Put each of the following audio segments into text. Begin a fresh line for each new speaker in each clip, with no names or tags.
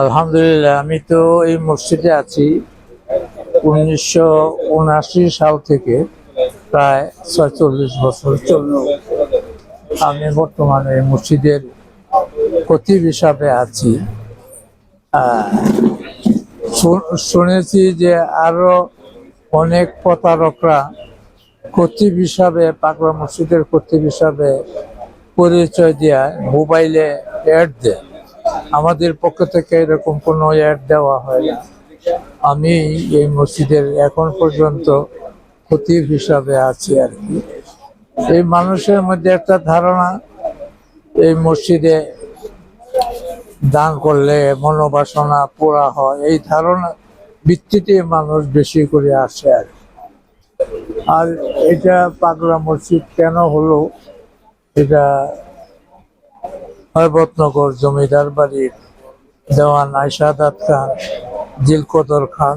আলহামদুলিল্লাহ, আমি তো এই মসজিদে আছি উনিশশো উনআশি সাল থেকে প্রায় ছয়চল্লিশ বছর চলল। আমি বর্তমানে এই মসজিদের খতিব হিসাবে আছি। শুনেছি যে আরও অনেক প্রতারকরা খতিব হিসাবে পাকড়া মসজিদের খতিব হিসাবে পরিচয় দেয় মোবাইলে অ্যাড দেয়। আমাদের পক্ষ থেকে এরকম কোনো অ্যাড দেওয়া হয় না। আমি এই মসজিদের এখন পর্যন্ত খতিব হিসাবে আছি আর কি। এই মানুষের মধ্যে একটা ধারণা, এই মসজিদে দান করলে মনোবাসনা পোড়া হয়। এই ধারণা ভিত্তিতে মানুষ বেশি করে আসে আর। আর এটা পাগলা মসজিদ কেন হলো, এটা হরবতনগর জমিদার বাড়ির দেওয়ান আইসাদাত খান, জিলকদর খান,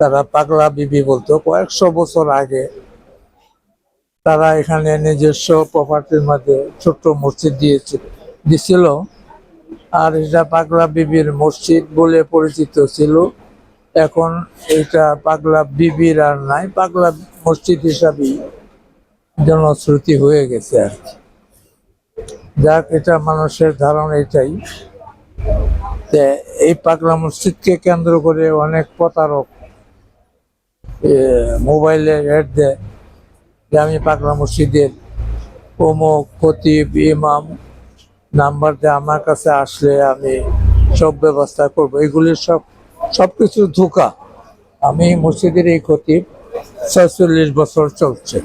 তারা পাগলা বিবি বলতো, কয়েকশো বছর আগে তারা এখানে নিজস্ব প্রপার্টির মধ্যে ছোট্ট মসজিদ দিয়েছিল দিছিল। আর এটা পাগলা বিবির মসজিদ বলে পরিচিত ছিল। এখন এটা পাগলা বিবির আর নাই, পাগলা মসজিদ হিসাবেই জনশ্রুতি হয়ে গেছে আর কি। যাক, এটা মানুষের ধারণা এটাই। যে এই পাগলা মসজিদকে কেন্দ্র করে অনেক প্রতারক মোবাইলে অ্যাড দেয় যে আমি পাগলা মসজিদের অমুক খতিব, ইমাম, নাম্বার দিয়ে আমার কাছে আসলে আমি সব ব্যবস্থা করব। এগুলি সব, সবকিছু ধোকা। আমি মসজিদের এই খতিব ছয়চল্লিশ বছর চলছে।